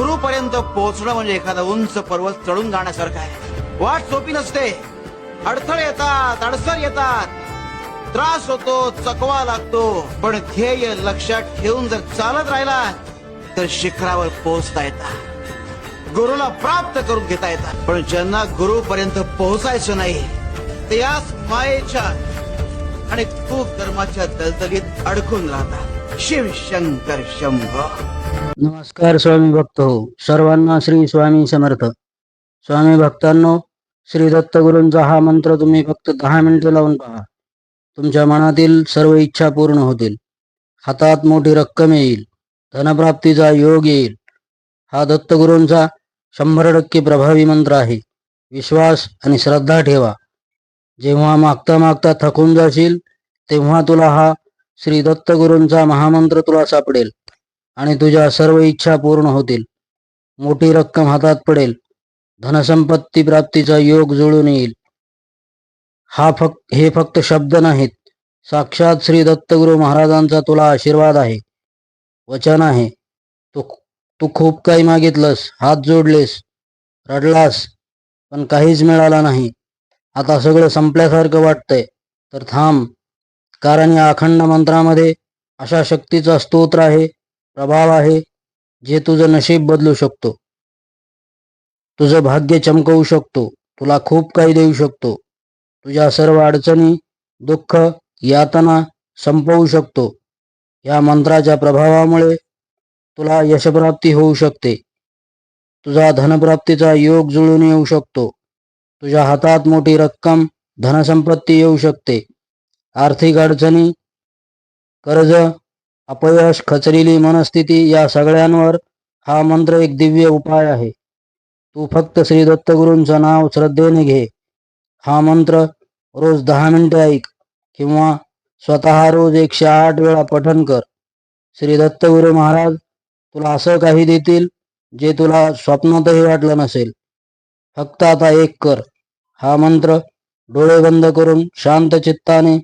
गुरुपर्यंत पोहोचणं म्हणजे एखादा उंच पर्वत चढून जाण्यासारखं आहे. वाट सोपी नसते. अडथळे येतात अडसर येतात. त्रास होतो चकवा लागतो. पण ध्येय लक्षात ठेवून जर चालत राहिला तर शिखरावर पोहोचता येतात. गुरुला प्राप्त करून घेता येतात. पण ज्यांना गुरुपर्यंत पोहोचायचं नाही ते याच मायेच्या आणि खूप धर्माच्या दलदलीत अडकून राहतात. शिव शंकर शंभ। नमस्कार स्वामी भक्त हो सर्वांना श्री स्वामी समर्थ। स्वामी भक्तांनो श्री दत्तगुरूंचा हा मंत्र तुम्ही फक्त दहा मिनिटं लावून पहा. तुमच्या मनातील सर्व इच्छा पूर्ण होतील. हातात मोठी रक्कम येईल. धनप्राप्तीचा योग येईल. हा दत्तगुरूंचा शंभर टक्के प्रभावी मंत्र आहे. विश्वास आणि श्रद्धा ठेवा. जेव्हा मागता मागता थकून जाशील तेव्हा तुला हा श्री दत्तगुरूंचा महामंत्र तुला सापडेल आणि तुझ्या सर्व इच्छा पूर्ण होतील. मोठी रक्कम हातात पडेल. धनसंपत्ती प्राप्तीचा योग जुळून येईल. हा फक्त हे फक्त शब्द नाहीत. साक्षात श्री दत्तगुरु महाराजांचा तुला आशीर्वाद आहे. वचन आहे. तू तू खूप काही मागितलंस. हात जोडलेस. रडलास. पण काहीच मिळाला नाही. आता सगळं संपल्यासारखं वाटतंय. तर थांब. कारण या अखंड मंत्रामध्ये अशा शक्तीचा स्तोत्र आहे प्रभाव आहे जे तुझं नशीब बदलू शकतो. तुझं भाग्य चमकवू शकतो. तुला खूप काही देऊ शकतो. तुझ्या सर्व अडचणी दुःख यातना संपवू शकतो. या मंत्राच्या प्रभावामुळे तुला यशप्राप्ती होऊ शकते. तुझा धनप्राप्तीचा योग जुळून येऊ शकतो. तुझ्या हातात मोठी रक्कम धनसंपत्ती येऊ शकते. आर्थिक अडचणी कर्ज अपयश खचलेली मनस्थिती या सगळ्यांवर हा मंत्र एक दिव्य उपाय आहे. तू फक्त श्री दत्तगुरूंचं नाव श्रद्धेने घे. हा मंत्र रोज दहा मिनिटे ऐक किंवा स्वतः रोज एकशे आठ वेळा पठन कर. श्री दत्तगुरू महाराज तुला असं काही देतील जे तुला स्वप्नातही वाटलं नसेल. फक्त आता एक कर. हा मंत्र डोळे बंद करून शांत चित्ताने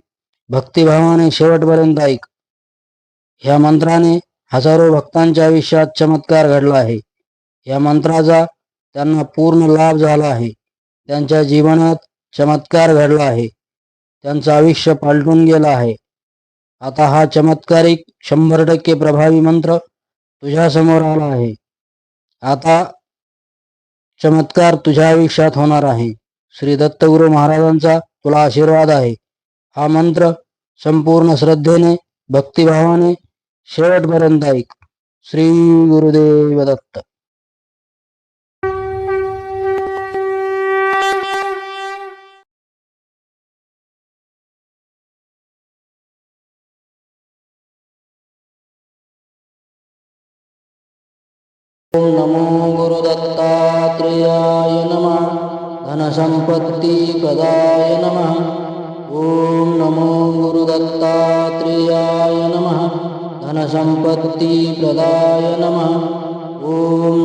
भक्तिभावाने शेवटपर्यंत ऐक. ह्या मंत्राने हजारो भक्तांच्या आयुष्यात चमत्कार घडला आहे. या मंत्राचा त्यांना पूर्ण लाभ झाला आहे. त्यांच्या जीवनात चमत्कार घडला आहे. त्यांचं आयुष्य पालटून गेलं आहे. आता हा चमत्कारिक शंभर टक्के प्रभावी मंत्र तुझ्या समोर आला आहे. आता चमत्कार तुझ्या आयुष्यात होणार आहे. श्री दत्तगुरु महाराजांचा तुला आशीर्वाद आहे. हा मंत्र संपूर्ण श्रद्धेने भक्तिभावाने शेवटपर्यंत ऐक. श्री गुरुदेव दत्त. नमो गुरुदत्तात्रेयाय नमः. धनसम्पत्तिप्रदाय नमः. ॐ नमो गुरुदत्तात्रेयाय नमः। धनसम्पत्तिप्रदाय नमः। ॐ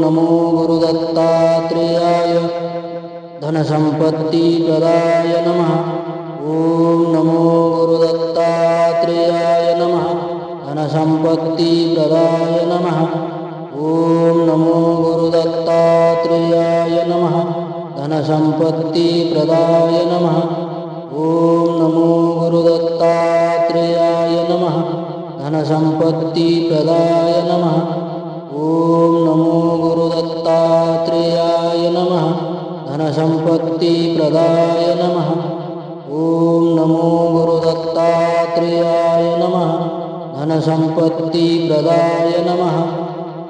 नमो गुरुदत्तात्रेयाय धनसम्पत्तिप्रदाय नमः। ॐ नमो गुरुदत्तात्रेयाय नमः। धनसम्पत्तिप्रदाय नमः। ॐ नमो गुरुदत्तात्रेयाय नमः। धनसम्पत्तिप्रदाय नमः। ॐ नमो गुरुदत्तात्रेयाय नमः। धनसम्पत्तिप्रदाय नमः। ॐ नमो गुरुदत्तात्रेयाय नमः। धनसम्पत्तिप्रदाय नमः। ॐ नमो गुरुदत्तात्रेयाय नमः। धनसम्पत्तिप्रदाय नमः।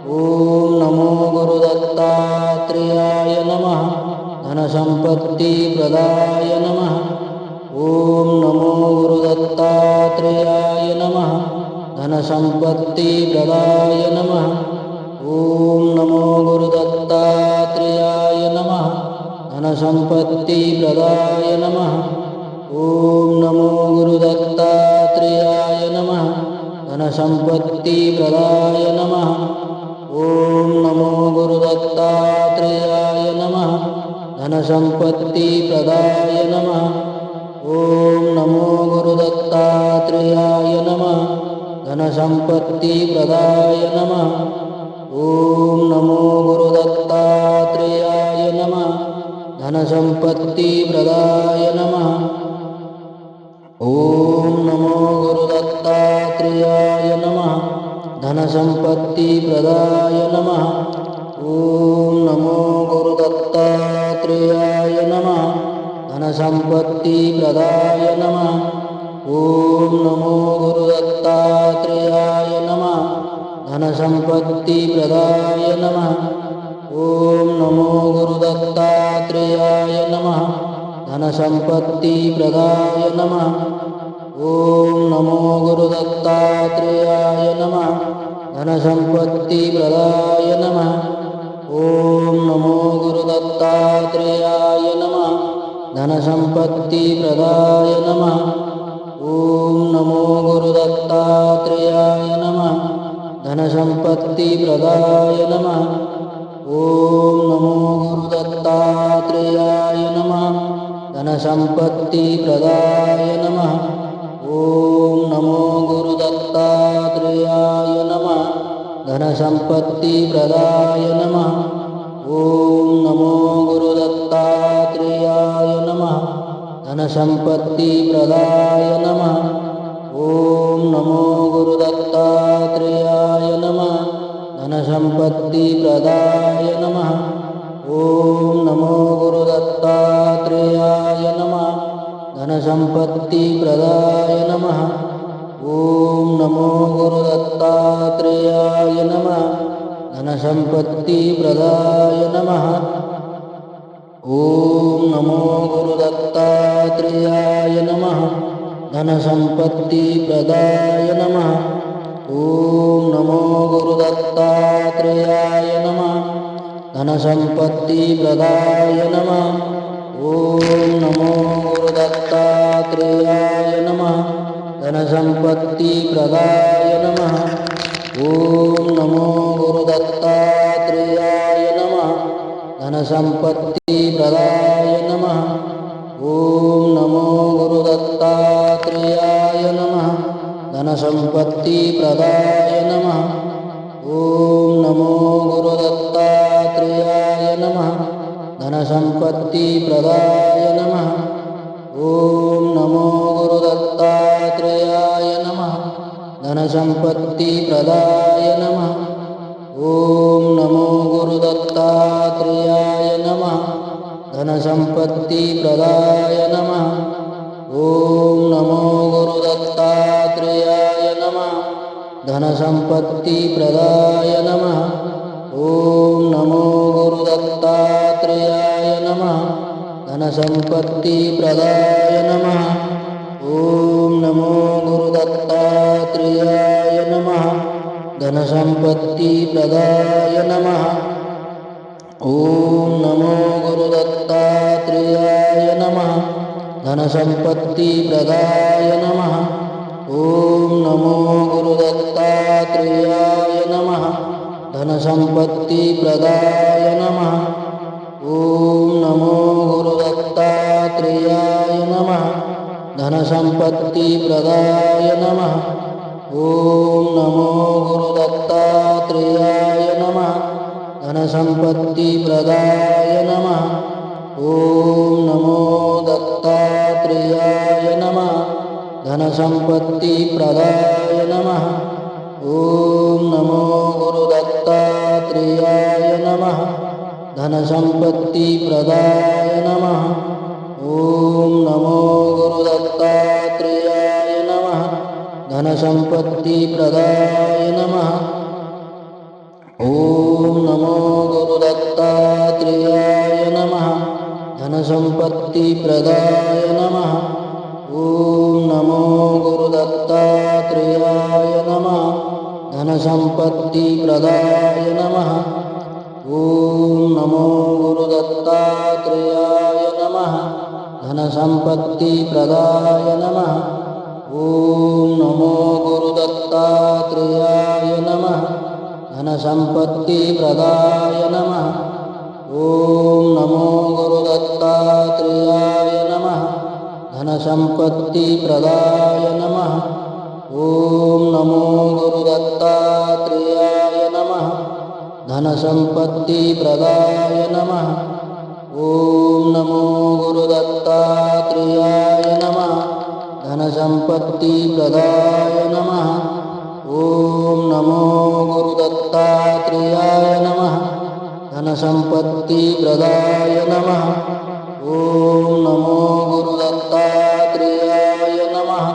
ॐ नमो गुरुदत्तात्रेयाय नमः। धनसम्पत्तिप्रदाय नमः। ॐ नमो गुरुदत्तात्रेयाय नमः। धनसम्पत्तिप्रदाय नमः। ॐ नमो गुरुदत्तात्रेयाय नमः। धनसम्पत्तिप्रदाय नमः। ॐ नमो गुरुदत्तात्रेयाय नमः। धनसम्पत्तिप्रदाय नमः। ॐ नमो गुरुदत्तात्रेयाय नमः। धनसम्पत्तिप्रदाय नमः। ॐ नमो गुरुदत्तात्रेयाय नमः। धनसम्पत्तिप्रदाय नमः। ओम नमो गुरुदत्तात्रेयाय नमः। धनसम्पत्तिप्रदाय नमः। ओम नमो गुरुदत्तात्रेयाय नमः। धनसम्पत्तिप्रदाय नमः। ओम नमो नमः धनसम्पत्तिप्रदाय नमः। ओम नमो गुरुदत्तात्रेयाय नमः। धनसम्पत्तिप्रदाय नमः। ओम नमो गुरुदत्तात्रेयाय नमः। धनसम्पत्तिप्रदाय नमः। ओम नमो गुरुदत्तात्रेयाय नमः। धनसम्पत्तिप्रदाय नमः। ओम नमो धनसम्पत्तिप्रदाय नमः। ओम नमो गुरुदत्तात्रेयाय नमः। धनसम्पत्तिप्रदाय नमः। ओम नमो गुरुदत्तात्रेयाय नमः। धनसम्पत्तिप्रदाय नमः। ओम नमो गुरुदत्तात्रेयाय नमः। धनसम्पत्तिप्रदाय नमः। ओम नमो गुरुदत्तात्रेय धनसम्पत्तिप्रदाय नमः। ओम नमो गुरुदत्तात्रेयाय नमः। धनसम्पत्तिप्रदाय नमः। ओम नमो गुरुदत्तात्रेयाय नमः। धनसम्पत्तिप्रदाय नमः। ओम नमो गुरुदत्तात्रेयाय नमः। धनसम्पत्तिप्रदाय नमः। ओम नमो गुरुदत्तात्रेयाय नमः। धनसम्पत्तिप्रदाय नमः। ओम नमो गुरुदत्तात्रेयाय नमः। धनसम्पत्तिप्रदाय नमः। ओम नमो गुरुदत्तात्रेयाय नमः। धनसम्पत्तिप्रदाय नमः। ओम नमो गुरुदत्ता धनसम्पत्तिप्रदाय नमः। ओम नमो गुरुदत्तात्रेयाय नमः। धनसम्पत्तिप्रदाय नमः। ओम नमो गुरुदत्तात्रेयाय नमः। धनसम्पत्तिप्रदाय नमः। ओम नमो गुरुदत्तात्रेयाय नमः। धनसम्पत्तिप्रदाय नमः। ओम नमो गुरुदत्तात्रेयाय नमः। धनसम्पत्तिप्रदाय नमः। ओम नमो गुरुदत्तात्रेयाय नमः। धनसम्पत्तिप्रदाय नमः। ओम नमो गुरुदत्तात्रेयाय नमः। धनसम्पत्तिप्रदाय नमः। धनसम्पत्तिप्रदाय धनसम्पत्तिप्रदाय नमः। ओम नमो दत्तात्रेयाय नमः। धनसम्पत्तिप्रदाय नमः। ओम नमो गुरुदत्तात्रेयाय नमः। धनसम्पत्तिप्रदाय नमः। ओम नमो गुरुदत्तात्रेयाय नमः। धनसम्पत्तिप्रदाय नमः। ओम नमो गुरुदत्तात्रेयाय नमः। धनसम्पत्तिप्रदाय नमः। ओम नमो गुरुदत्तात्रेयाय नमः। धनसम्पत्तिप्रदाय नमः। ओम नमो गुरुदत्तात्रेयाय नमः। धनसम्पत्तिप्रदाय नमः। ओम नमो गुरुदत्तात्रेयाय नमः धनसम्पत्तिप्रदाय नमः। ओम नमो गुरुदत्तात्रेयाय नमः। धनसम्पत्तिप्रदाय नमः। ओम नमो गुरुदत्तात्रेयाय नमः। धनसम्पत्तिप्रदाय नमः। ॐ नमो गुरुदत्तात्रेयाय नमः। धनसम्पत्तिप्रदाय नमः। ॐ नमो गुरुदत्तात्रेयाय नमः। धनसम्पत्तिप्रदाय नमः। ॐ नमो गुरुदत्तात्रेयाय नमः।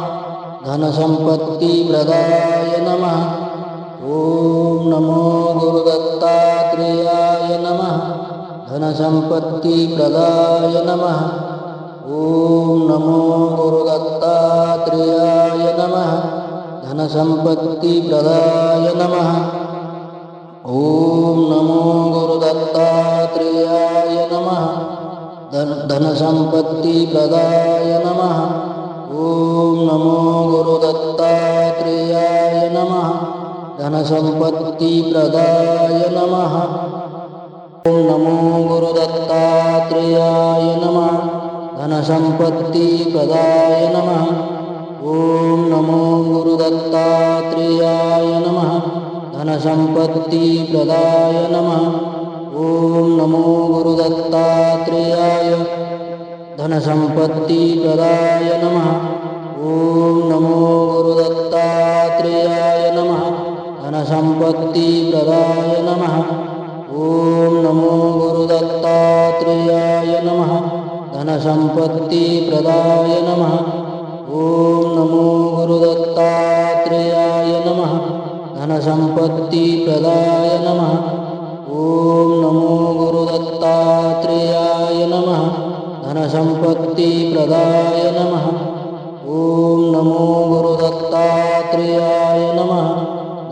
धनसम्पत्तिप्रदाय नमः। ॐ नमो गुरुदत्तात्रेयाय नमः। धनसम्पत्तिप्रदाय नमः। ॐ नमो गुरुदत्तात्रेयाय नमः। धनसम्पत्तिप्रदाय नमः। ॐ नमो गुरुदत्तात्रेयाय नमः। धन धनसम्पत्तिप्रदाय नमः। ॐ नमो गुरुदत्तात्रेयाय नमः। धनसम्पत्तिप्रदाय नमः। ॐ नमो गुरुदत्तात्रेयाय नमः। धनसम्पत्तिप्रदाय नमः। ॐ नमो गुरुदत्तात्रेयाय नमः। धनसम्पत्तिप्रदाय नमः। ॐ नमो गुरुदत्तात्रेयाय धनसम्पत्तिप्रदाय नमः। ॐ नमो गुरुदत्तात्रेयाय नमः। धनसम्पत्तिप्रदाय नमः। ॐ नमो गुरुदत्तात्रेयाय नमः। धनसम्पत्तिप्रदाय नमः धनसम्पत्तिप्रदाय नमः। ॐ नमो गुरुदत्तात्रेयाय नमः। धनसम्पत्तिप्रदाय नमः। ॐ नमो गुरुदत्तात्रेयाय नमः।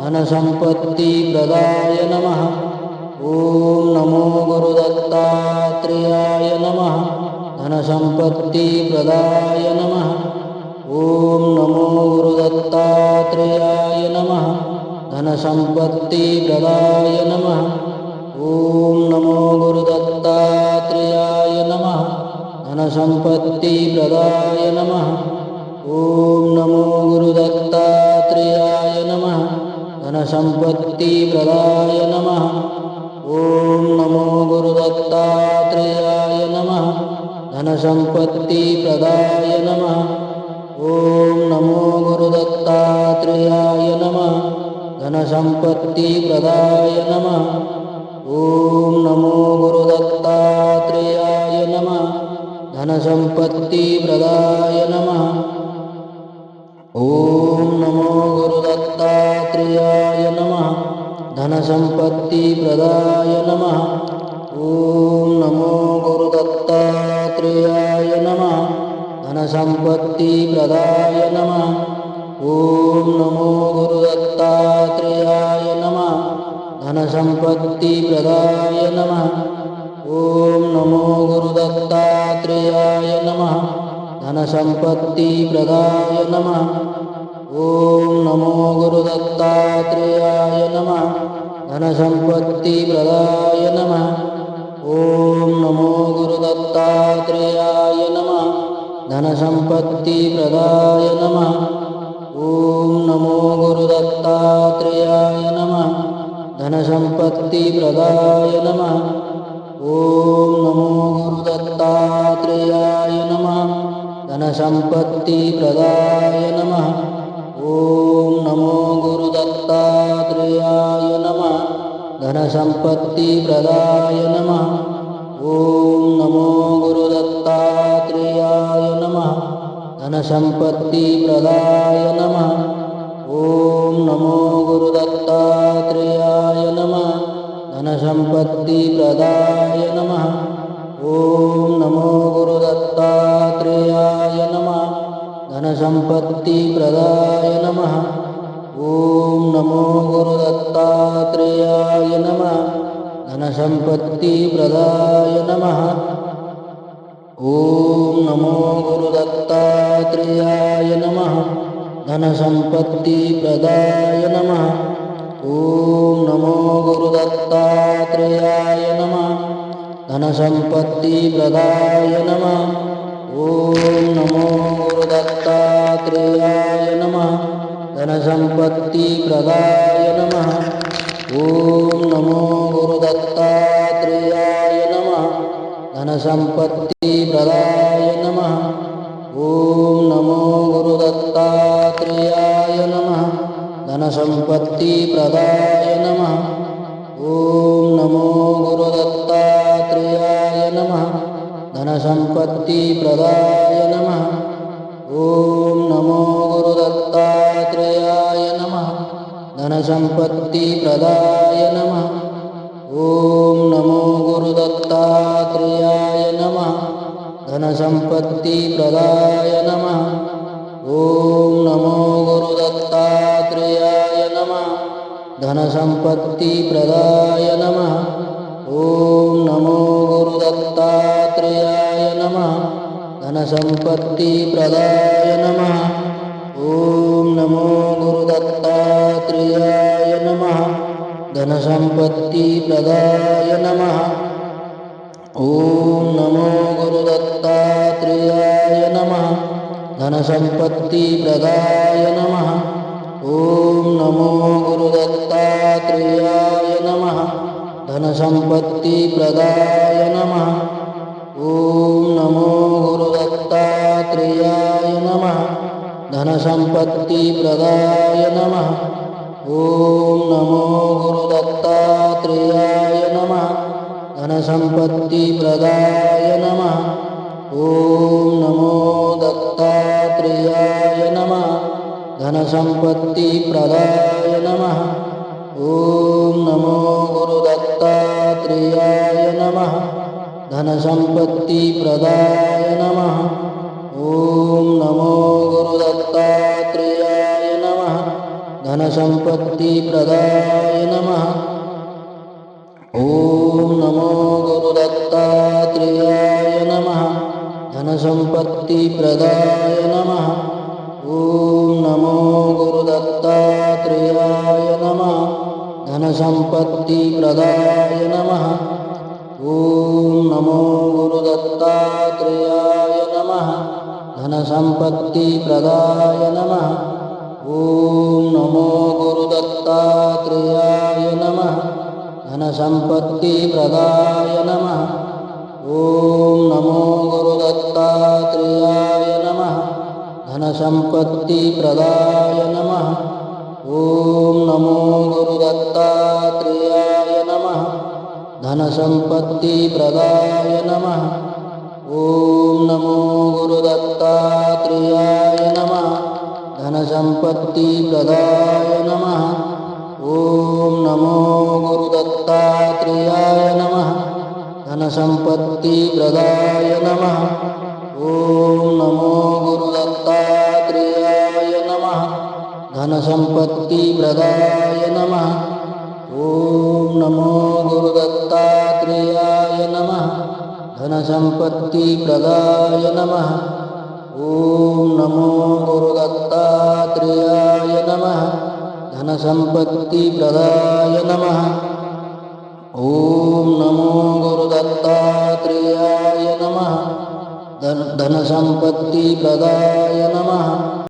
धनसम्पत्तिप्रदाय नमः। ॐ नमो गुरुदत्तात्रेयाय नमः। धनसम्पत्तिप्रदाय नमः। ॐ नमो गुरुदत्तात्रेयाय नमः। धनसम्पत्तिप्रदाय नमः। ॐ नमो गुरुदत्तात्रेयाय नमः। धनसम्पत्तिप्रदाय नमः। ॐ नमो गुरुदत्तात्रेयाय नमः। धनसम्पत्तिप्रदाय नमः। ॐ नमो गुरुदत्तात्रेयाय नमः। धनसम्पत्तिप्रदाय नमः। ॐ नमो गुरुदत्तात्रेयाय नमः धनसम्पत्तिप्रदाय नमः। ॐ नमो गुरुदत्तात्रेयाय नमः। धनसम्पत्तिप्रदाय नमः। ॐ नमो गुरुदत्तात्रेयाय नमः। धनसम्पत्तिप्रदाय नमः। ॐ नमो गुरुदत्तात्रेयाय नमः। धनसम्पत्तिप्रदाय नमः। ॐ नमो गुरुदत्तात्रेयाय नमः। धनसम्पत्तिप्रदाय नमः। ॐ नमो गुरुदत्तात्रेयाय नमः। धनसम्पत्तिप्रदाय नमः। ॐ नमो गुरुदत्तात्रेयाय नमः। धनसम्पत्तिप्रदाय नमः। ॐ नमो गुरुदत्तात्रेयाय नमः। धनसम्पत्तिप्रदाय नमः। ॐ नमो गुरुदत्तात्रेयाय नमः। धनसम्पत्तिप्रदाय नमः। ॐ नमो गुरुदत्तात्रेयाय नमः। धनसम्पत्तिप्रदाय नमः। ॐ नमो गुरुदत्तात्रेयाय नमः। धनसम्पत्तिप्रदाय नमः। ॐ नमो गुरुदत्तात्रेयाय नमः धनसम्पत्तिप्रदाय नमः। ॐ नमो गुरुदत्तात्रेयाय नमः। धनसम्पत्तिप्रदाय नमः। ॐ नमो गुरुदत्तात्रेयाय नमः। धनसम्पत्तिप्रदाय नमः। ॐ नमो गुरुदत्तात्रेयाय नमः। धनसम्पत्तिप्रदाय नमः। धनसम्पत्तिप्रदाय नमः। ॐ नमो गुरुदत्तात्रेयाय नमः। धनसम्पत्तिप्रदाय नमः। ॐ नमो गुरुदत्तात्रेयाय नमः। धनसम्पत्तिप्रदाय नमः। ॐ नमो गुरुदत्तात्रेयाय नमः। धनसम्पत्तिप्रदाय नमः। ॐ नमो गुरुदत्ता धनसम्पत्तिप्रदाय नमः। ॐ नमो गुरुदत्तात्रेयाय नमः। धनसम्पत्तिप्रदाय नमः। ॐ नमो गुरुदत्तात्रेयाय नमः। धनसम्पत्तिप्रदाय नमः। ॐ नमो गुरुदत्तात्रेयाय नमः। धनसम्पत्तिप्रदाय नमः। ॐ नमो गुरुदत्तात्रेयाय नमः। धनसम्पत्तिप्रदाय नमः। ॐ नमो गुरुदत्तात्रेयाय नमः। धनसम्पत्तिप्रदाय नमः। ॐ नमो गुरुदत्तात्रेयाय नमः। धनसम्पत्तिप्रदाय नमः। ॐ नमो गुरुदत्तात्रेयाय नमः। धनसम्पत्तिप्रदाय नमः। ॐ नमो गुरुदत्तात्रेयाय नमः। धनसम्पत्तिप्रदाय नमः। ॐ नमो गुरुदत्तात्रेयाय नमः। धनसम्पत्तिप्रदाय नमः। ॐ नमो गुरुदत्तात्रेयाय नमः। धनसम्पत्तिप्रदाय नमः। ॐ नमो दत्तात्रेयाय नमः। धनसम्पत्तिप्रदाय नमः। ॐ नमो गुरुदत्तात्रेयाय नमः। धनसम्पत्तिप्रदाय नमः। ॐ नमो गुरुदत्तात्रेयाय नमः। धनसम्पत्तिप्रदाय नमः। ॐ नमो गुरुदत्तात्रेयाय नमः। धनसम्पत्तिप्रदाय नमः। ॐ नमो गुरुदत्तात्रेयाय नमः। धनसम्पत्तिप्रदाय नमः। ॐ नमो गुरुदत्तात्रेयाय नमः। धनसम्पत्तिप्रदाय नमः। ॐ नमो गुरुदत्तात्रेयाय नमः। धनसम्पत्तिप्रदाय नमः। ॐ नमो गुरुदत्तात्रेयाय नमः। धनसम्पत्तिप्रदाय नमः। ॐ नमो गुरुदत्तात्रेयाय नमः। धनसम्पत्तिप्रदाय नमः। ॐ नमो गुरुदत्तात्रेयाय नमः। धनसम्पत्तिप्रदाय नमः। ॐ नमो गुरुदत्तात्रेयाय नमः। धनसम्पत्तिप्रदाय नमः। ॐ नमो गुरुदत्त धनसम्पत्तिप्रदाय नमः। ॐ नमो गुरुदत्तात्रेयाय नमः। धनसम्पत्तिप्रदाय नमः। ॐ नमो गुरुदत्तात्रेयाय नमः। धनसम्पत्तिप्रदाय नमः। ॐ नमो गुरुदत्तात्रेयाय नमः। धन धनसम्पत्तिप्रदाय नमः